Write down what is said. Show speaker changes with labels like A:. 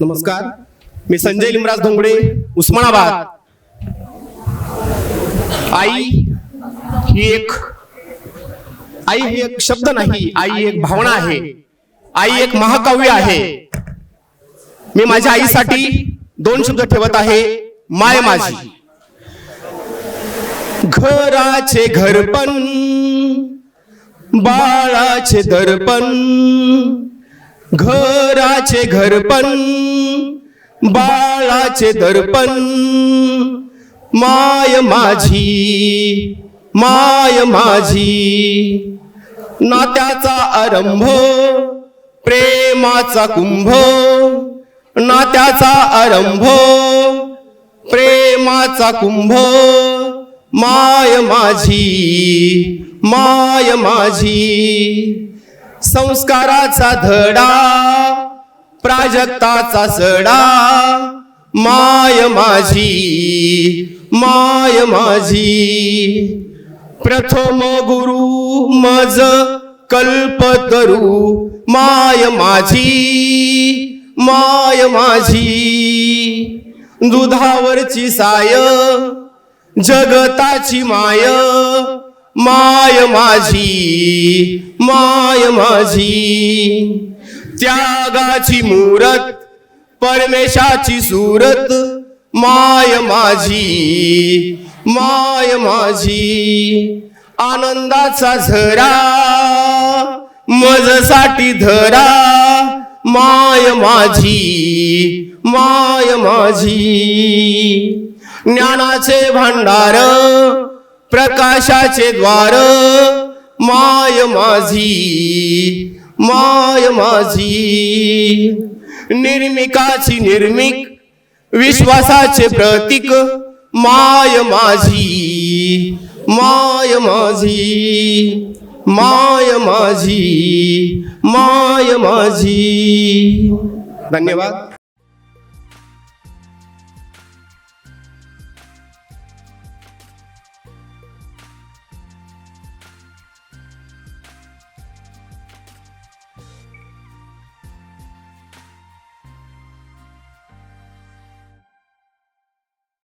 A: नमस्कार. मी संजय लिमराज धोंगडे उस्मानाबाद. आई ही एक आई ही एक शब्द नाही आई एक भावना आहे. आई एक महाकाव्य आहे. मी माझ्या आईसाठी दोन शब्द ठेवत आहे. माय माझी. घराचे घरपण बाळाचे दर्पण घराचे घरपण बाळाचे दर्पण. माय माझी माय माझी. नात्याचा आरंभ प्रेमाचा कुंभ. नात्याचा आरंभ प्रेमाचा कुंभ. माय माझी माय माझी. संस्काराचा धडा प्राजक्ताचा सडा. माय माझी माय माझी. प्रथम गुरु मज कल्पतरू माय माझी माय माझी. दुधावरची साय जगताची माय. माय माझी माय माझी. त्यागाची मूरत परमेशाची सूरत माय माझी माय माझी. आनंदाचा झरा मजसाठी धरा माय माझी माय माझी. ज्ञानाचे भांडार प्रकाशाचे द्वार. माय माझी माय माझी. निर्मिकाची निर्मिक विश्वासाचे प्रतीक. माय माझी माय माझी माय माझी माय माझी. धन्यवाद.